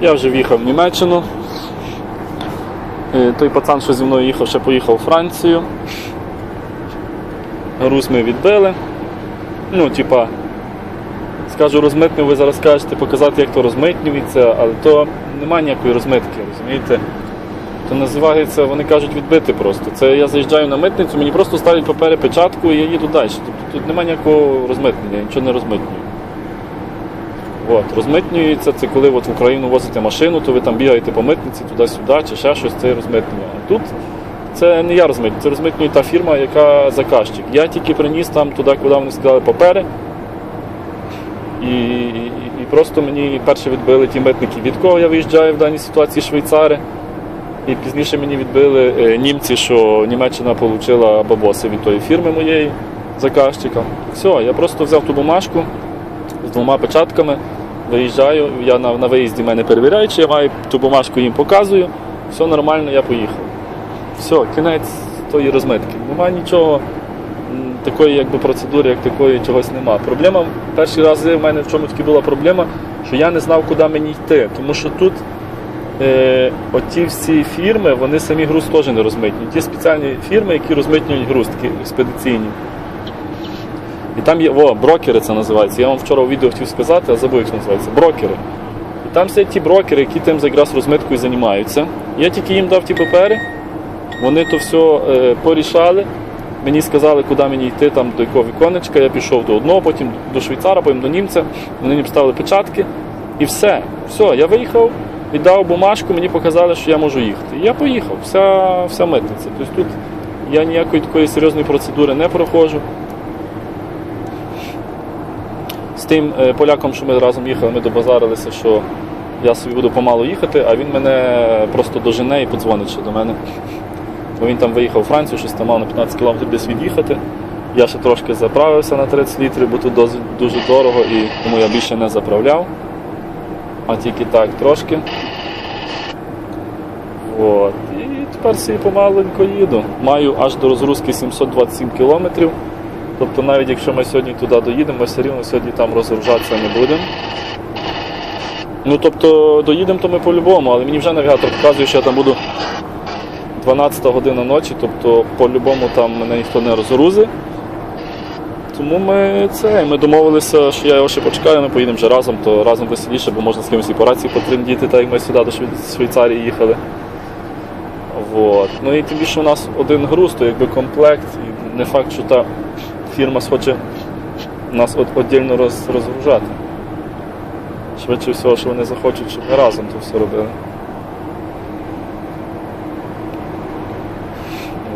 Я вже в'їхав в Німеччину. Е, Той пацан, що зі мною їхав, ще поїхав у Францію. Груз ми відбили. Ну, типа, скажу, розмитнив, ви зараз кажете показати, як то розмитнюється, але то немає ніякої розмитки, розумієте? То називається, вони кажуть, відбити просто. Це я заїжджаю на митницю, мені просто ставлять папери печатку і я їду далі. Тобто тут немає ніякого розмитнення, нічого не розмитнюю. От, розмитнюється це коли от в Україну возите машину, то ви там бігаєте по митниці туди-сюди чи ще щось, це розмитнення. А тут це не я розмитнюю, це розмитнює та фірма, яка заказчик. Я тільки приніс там туди, куди вони сказали папери. І, і, і просто мені перше відбили ті митники, від кого я виїжджаю в даній ситуації швейцари. І пізніше мені відбили е, німці, що Німеччина отримала бабоси від тої фірми моєї заказчика. Все, я просто взяв ту бумажку з двома печатками, виїжджаю, я на, на виїзді мене перевіряють, я маю ту бумажку їм показую, все нормально, я поїхав. Все, кінець тої розмитки. Нема нічого такої якби, процедури, як такої чогось нема. Проблема перші рази в мене в чому таки була проблема, що я не знав, куди мені йти. Тому що тут е, оті всі фірми, вони самі груз теж не розмитнюють. Є спеціальні фірми, які розмитнюють груз, такі експедиційні. І там є, о, брокери це називається. Я вам вчора у відео хотів сказати, а забув, як це називається. Брокери. І там сидять ті брокери, які тим якраз розмиткою займаються. Я тільки їм дав ті папери, вони то все е, порішали. Мені сказали, куди мені йти, там до якого віконечка. Я пішов до одного, потім до швейцара, потім до німця. Вони мені поставили печатки. І все. Все, я виїхав, віддав бумажку, мені показали, що я можу їхати. І я поїхав, вся, вся митниця. Тобто тут я ніякої такої серйозної процедури не проходжу. З тим е, поляком, що ми разом їхали, ми добазарилися, що я собі буду помалу їхати, а він мене просто дожене і подзвонить ще до мене. Бо він там виїхав у Францію, щось там мав на 15 кілометрів десь від'їхати. Я ще трошки заправився на 30 літрів, бо тут дуже дорого і тому я більше не заправляв. А тільки так трошки. От. І тепер собі помаленько їду. Маю аж до розгрузки 727 кілометрів. Тобто навіть якщо ми сьогодні туди доїдемо, ми все рівно сьогодні там розгружатися не будемо. Ну тобто доїдемо то ми по-любому, але мені вже навігатор показує, що я там буду 12 година ночі, тобто по-любому там мене ніхто не розгрузить. Тому ми це, ми домовилися, що я його ще почекаю, ми поїдемо вже разом, то разом веселіше, бо можна з кимось і по рації потрендіти, так як ми сюди до Швейцарії їхали. Вот. Ну і тим більше у нас один груз, то якби комплект, і не факт, що та фірма схоче нас от, віддільно роз, розгружати. Швидше всього, що вони захочуть, щоб ми разом то все робили.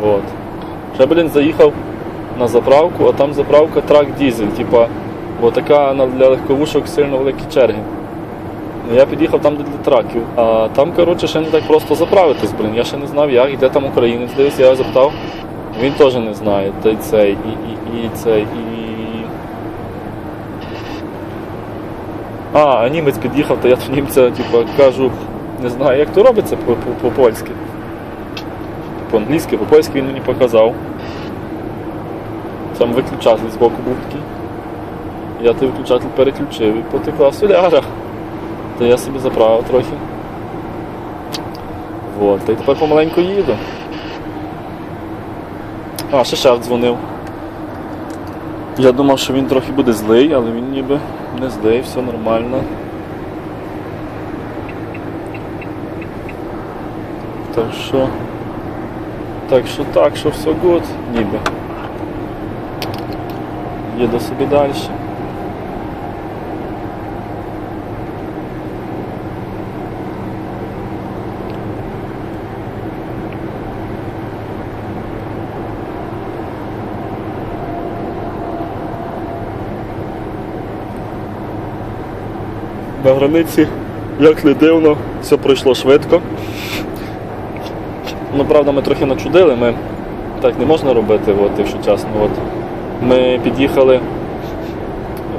Вот. Ще, блін, заїхав на заправку, а там заправка трак дізель, типа, бо така для легковушок сильно великі черги. Ну, Я під'їхав там, для траків, а там, коротше, ще не так просто заправитись, блін. Я ще не знав як, і де там українець дивись, я запитав. Він теж не знає. Та й цей, і, і, і цей, і. А, а німець під'їхав, то я до німця, типу, кажу, не знаю, як то робиться по- по- по-польськи. По-англійськи, по-польськи він мені показав. Там виключатель з боку був такий. Я той виключатель переключив і потекла соляра. То я собі заправив трохи. Вот. Та й тепер помаленьку їду. А, ще шеф дзвонив. Я думав, що він трохи буде злий, але він ніби не злий, все нормально. Так що. Так що так, що все гуд, ніби. Їду собі далі. На границі, як не дивно, все пройшло швидко. Ну, правда, ми трохи начудили, ми так не можна робити, от, якщо чесно. От. Ми під'їхали,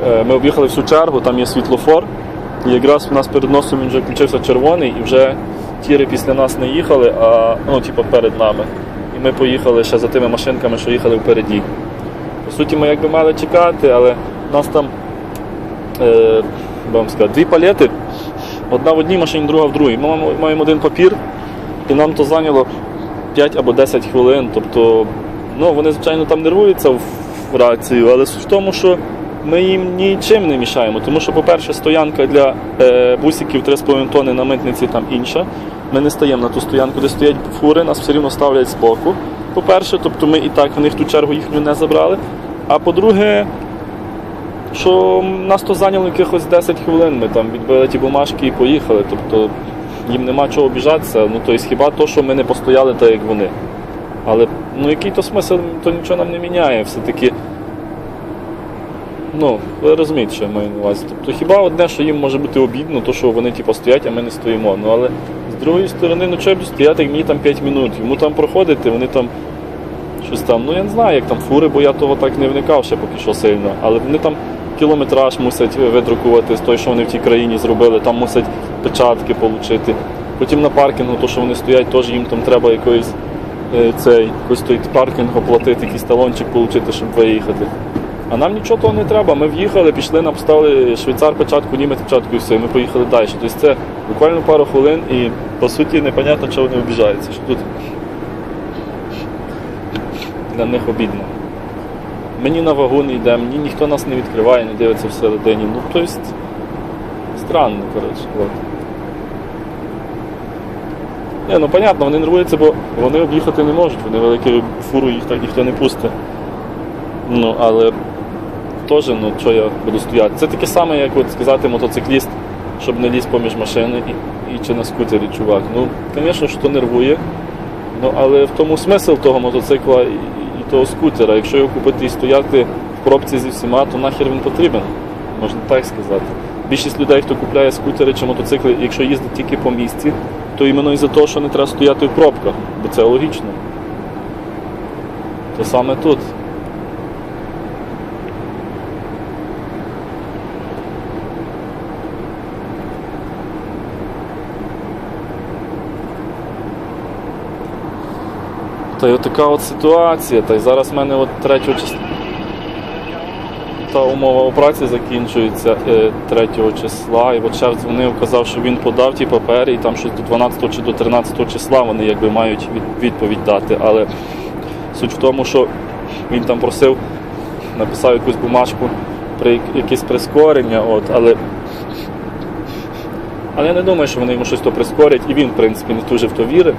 е, ми об'їхали всю чергу, там є світлофор, і якраз у нас перед носом він вже включився червоний, і вже тіри після нас не їхали, а ну, типу, перед нами. І ми поїхали ще за тими машинками, що їхали впереді. По суті, ми якби мали чекати, але нас там е, вам сказати, дві палети Одна в одній машині, друга в другій. Ми маємо, один папір, і нам то зайняло 5 або 10 хвилин. Тобто, ну, вони, звичайно, там нервуються в рацію, але суть в тому, що ми їм нічим не мішаємо. Тому що, по-перше, стоянка для е, бусиків 3,5 тонни на митниці там інша. Ми не стаємо на ту стоянку, де стоять фури, нас все рівно ставлять збоку. По-перше, тобто ми і так в них ту чергу їхню не забрали. А по-друге, що нас то зайняло якихось 10 хвилин. Ми там відбили ті бумажки і поїхали. Тобто їм нема чого обіжатися. Ну, тобто, хіба то, що ми не постояли так, як вони. Але ну, який то смисл, то нічого нам не міняє. Все-таки. Ну, ви розумієте, що я маю на увазі. Тобто хіба одне, що їм може бути обідно, то що вони типу, стоять, а ми не стоїмо. Ну але з другої сторони, ну чого буду стояти, як мені там 5 минут. Йому там проходити, вони там щось там, ну я не знаю, як там фури, бо я того так не вникав ще поки що сильно. Але вони там кілометраж мусять видрукувати з того, що вони в тій країні зробили, там мусять печатки отримати. Потім на паркінгу, то що вони стоять, теж їм там треба якоїсь е, цей, той паркінг оплатити, якийсь талончик отримати, щоб виїхати. А нам нічого того не треба. Ми в'їхали, пішли, нам поставили швейцар печатку, німець печатку і все, і ми поїхали далі. Тобто це буквально пару хвилин і по суті непонятно, чого вони обіжаються. Що тут для них обідно. Мені на вагу не йде, мені ніхто нас не відкриває, не дивиться всередині. Ну, тобто, странно, коротше. От. Ні, ну понятно, вони нервуються, бо вони об'їхати не можуть, вони велику фуру їх так ніхто не пустить. Ну, але теж, ну, що я буду стояти. Це таке саме, як от сказати мотоцикліст, щоб не лізь поміж машини і, і чи на скутері чувак. Ну, звісно, що нервує. Ну, але в тому смисл того мотоцикла того скутера. Якщо його купити і стояти в пробці зі всіма, то нахер він потрібен. Можна так сказати. Більшість людей, хто купляє скутери чи мотоцикли, якщо їздить тільки по місці, то іменно із-за того, що не треба стояти в пробках, бо це логічно. То саме тут. Та й от така от ситуація. Та й зараз в мене от 3 числа та умова праці закінчується е, 3 числа. І от шеф дзвонив, казав, що він подав ті папери, і там щось до 12 чи до 13 числа вони якби мають відповідь дати. Але суть в тому, що він там просив, написав якусь бумажку про як- якесь прискорення, от, але. Але я не думаю, що вони йому щось то прискорять, і він, в принципі, не дуже в то вірить.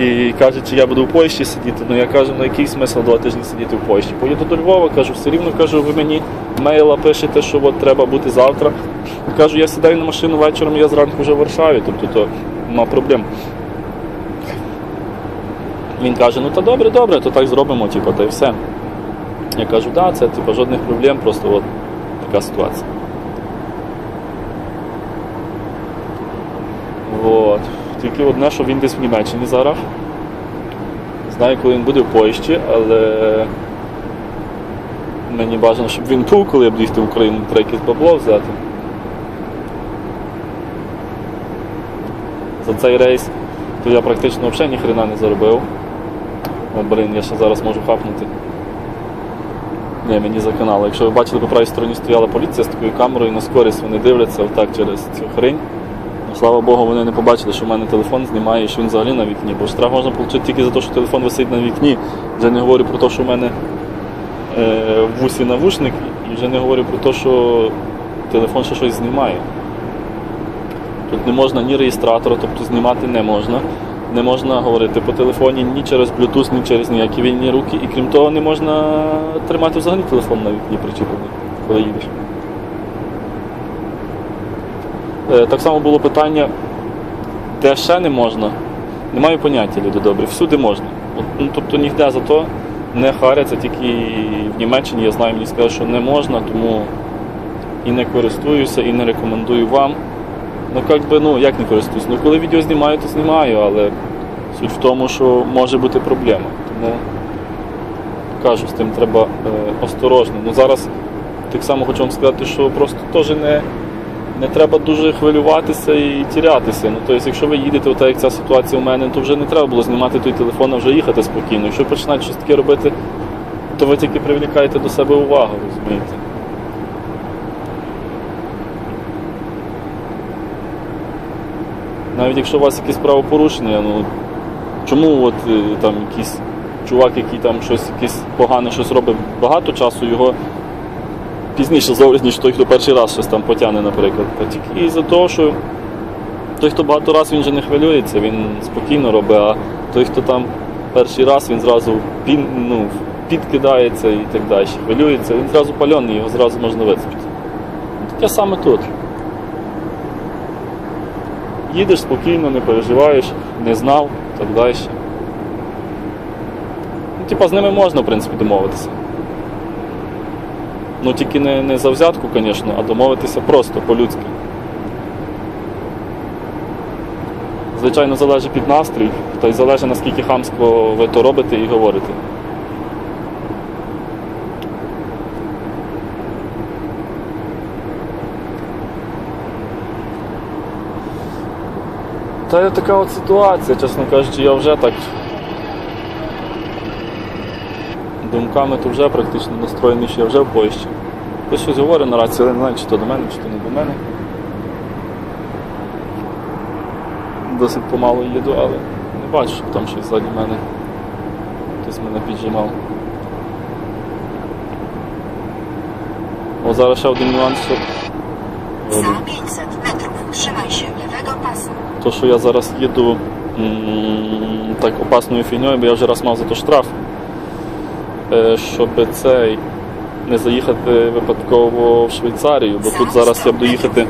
І каже, чи я буду в Польщі сидіти. Ну я кажу, ну який смисл два тижні сидіти в Польщі? Поїду до Львова, кажу, все рівно кажу, ви мені мейла пишете, що от треба бути завтра. Кажу, я сідаю на машину вечором, я зранку вже в Варшаві, тобто то нема проблем. Він каже, ну та добре, добре, то так зробимо, типу, та й все. Я кажу, да, це типу, жодних проблем, просто от така ситуація. Вот. Тільки одне, що він десь в Німеччині зараз. Знаю, коли він буде в Польщі, але мені бажано, щоб він був, коли я буду їхати в Україну, треба якесь бабло взяти. За цей рейс то я практично взагалі ніхрена не заробив. О, блін, я ще зараз можу хапнути. Ні, мені за канал. Якщо ви бачили, по правій стороні стояла поліція з такою камерою на скорість, вони дивляться отак через цю хрень. Слава Богу, вони не побачили, що в мене телефон знімає і що він взагалі на вікні. Бо штраф можна отримати тільки за те, що телефон висить на вікні. Вже не говорю про те, що в мене е, в вусі навушник, і вже не говорю про те, що телефон ще щось знімає. Тут не можна ні реєстратора, тобто знімати не можна. Не можна говорити по телефоні ні через Bluetooth, ні через ніякі вільні руки. І крім того, не можна тримати взагалі телефон на вікні причіплений, коли їдеш. Е, Так само було питання, де ще не можна. Не маю поняття, люди добрі, всюди можна. Ну, тобто ніде за то не харяться, тільки в Німеччині я знаю, мені сказали, що не можна, тому і не користуюся, і не рекомендую вам. Ну, як би, ну, як не користуюсь? Ну, коли відео знімаю, то знімаю, але суть в тому, що може бути проблема. Тому кажу, з тим треба е, осторожно. Ну, зараз так само хочу вам сказати, що просто теж не, не треба дуже хвилюватися і тірятися. Ну, тобто, якщо ви їдете, отак як ця ситуація у мене, то вже не треба було знімати той телефон, а вже їхати спокійно. Якщо починаєте щось таке робити, то ви тільки привлікаєте до себе увагу, розумієте? Навіть якщо у вас якісь правопорушення, ну чому от е, там якийсь чувак, який там щось якесь погане щось робить багато часу, його пізніше зловлять, ніж той, хто перший раз щось там потягне, наприклад. Тільки із-за того, що той, хто багато разів, він же не хвилюється, він спокійно робить, а той, хто там перший раз, він зразу пін, ну, підкидається і так далі. Хвилюється, він зразу пальоний, його зразу можна вицепити. Таке саме тут. Їдеш спокійно, не переживаєш, не знав, так далі. Ну, типа, з ними можна, в принципі, домовитися. Ну тільки не, не за взятку, звісно, а домовитися просто по-людськи. Звичайно, залежить від настрій, та й залежить наскільки хамсько ви то робите і говорите. Та є така от ситуація, чесно кажучи, я вже так думками то вже практично настроєний, що я вже в Польщі. Хтось щось говорить на рації, але не знаю, чи то до мене, чи то не до мене. Досить помало їду, але не бачу, щоб там щось ззаді мене. Хтось мене піджимав. О, зараз ще один нюанс, що Za 500 metrów trzymaj się lewego pasa. то, що я зараз їду м, так опасною фігньою, бо я вже раз мав за то штраф. Е, Щоб цей не заїхати випадково в Швейцарію, бо тут зараз я буду їхати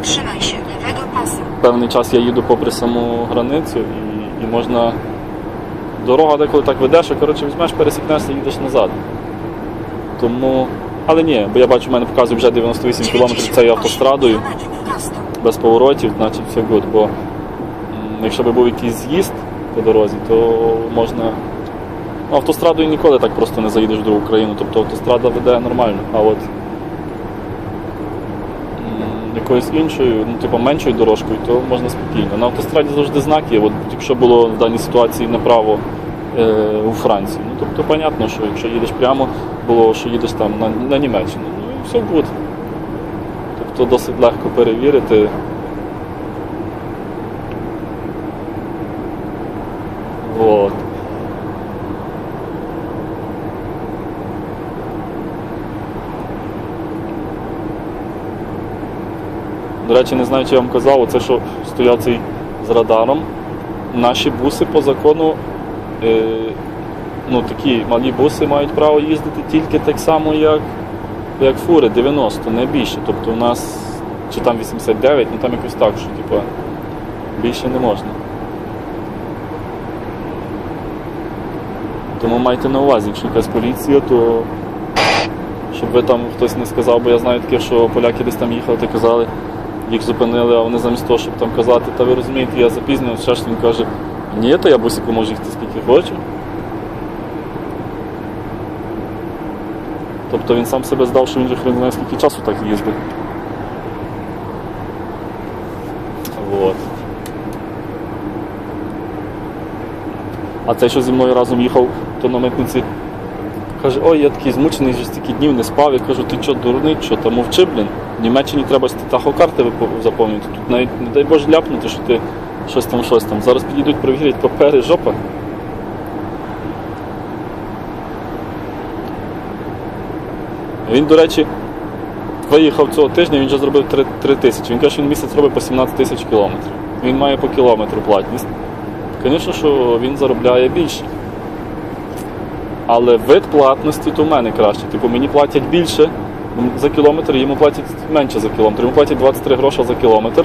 певний час я їду попри саму границю і, і можна. Дорога деколи так веде, що коротше візьмеш, пересікнешся і їдеш назад. Тому. Але ні, бо я бачу, в мене показує вже 98 км цією автострадою без поворотів, значить все good. Бо якщо б був якийсь з'їзд по дорозі, то можна. Автострадою ніколи так просто не заїдеш в другу країну. Тобто автострада веде нормально. А от якоюсь іншою, ну, типу меншою дорожкою, то можна спокійно. На автостраді завжди знак. От якщо було в даній ситуації направо е, у Франції. Ну, тобто, понятно, що якщо їдеш прямо, було, що їдеш там на, на Німеччину. Ну і все буде. Тобто досить легко перевірити. Вот. До речі, не знаю, чи я вам казав, це що стояв цей з радаром. Наші буси по закону, е, ну такі малі буси мають право їздити тільки так само, як, як фури 90, не більше. Тобто у нас чи там 89, ну там якось так, що типу, більше не можна. Тому майте на увазі, якщо якась поліція, то щоб ви там хтось не сказав, бо я знаю таке, що поляки десь там їхали, та казали, їх зупинили, а вони замість того, щоб там казати, та ви розумієте, я запізнювався, ще ж він каже, ні, то я бусику можу їхати скільки хочу. Тобто він сам себе здав, що він же хрен знає скільки часу так їздив. Вот. А цей, що зі мною разом їхав, то на митниці каже, ой, я такий змучений, вже стільки днів не спав. Я кажу, ти що, дурний, що там мовчи, блін. В Німеччині треба тахокарти заповнювати. Тут навіть, не дай Боже, ляпнути, що ти щось там, щось там. Зараз підійдуть, перевірять папери, жопа. Він, до речі, виїхав цього тижня, він вже зробив 3, 3 тисячі. Він каже, що він місяць робить по 17 тисяч кілометрів. Він має по кілометру платність. Звісно, що він заробляє більше. Але вид платності то в мене краще. Типу мені платять більше за кілометр, йому платять менше за кілометр. Йому платять 23 гроші за кілометр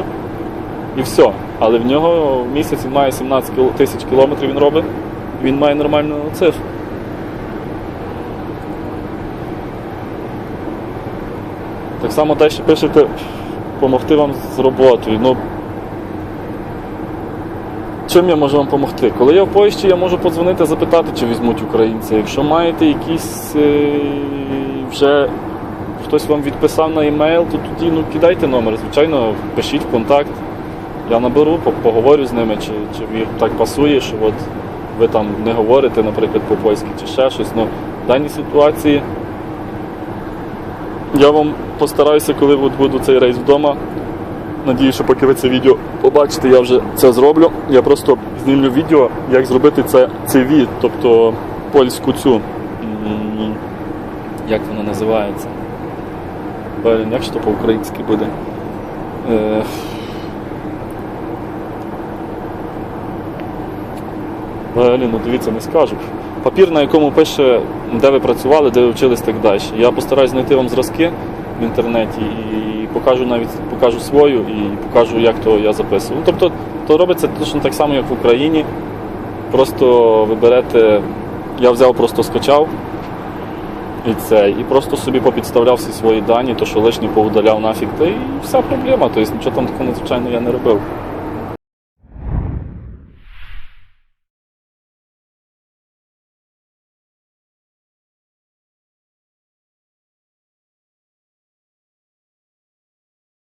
і все. Але в нього в місяць він має 17 тисяч кілометрів він робить, він має нормальну цифру. Так само те, що пишете, допомогти вам з роботою. Ну, Чим я можу вам допомогти? Коли я в Польщі, я можу подзвонити, запитати, чи візьмуть українці. Якщо маєте якісь е, вже хтось вам відписав на емейл, то тоді ну, кидайте номер. Звичайно, пишіть в контакт. Я наберу, поговорю з ними, чи, чи їм так пасує, що от ви там не говорите, наприклад, по-польськи чи ще щось. Ну, в даній ситуації я вам постараюся, коли буду цей рейс вдома, надію, що поки ви це відео побачите, я вже це зроблю. Я просто знімлю відео, як зробити це CV, тобто польську цю. Як вона називається? Блін, як то по-українськи буде? Е, Блін, ну дивіться, не скажу. Папір, на якому пише, де ви працювали, де ви вчились так далі. Я постараюсь знайти вам зразки в інтернеті і покажу навіть покажу свою і покажу, як то я записував. Ну, тобто, то робиться точно так само, як в Україні. Просто ви берете, я взяв, просто скачав і це, і просто собі попідставляв всі свої дані, то що лишні поудаляв нафіг, та і вся проблема. Тобто нічого там такого надзвичайного я не робив.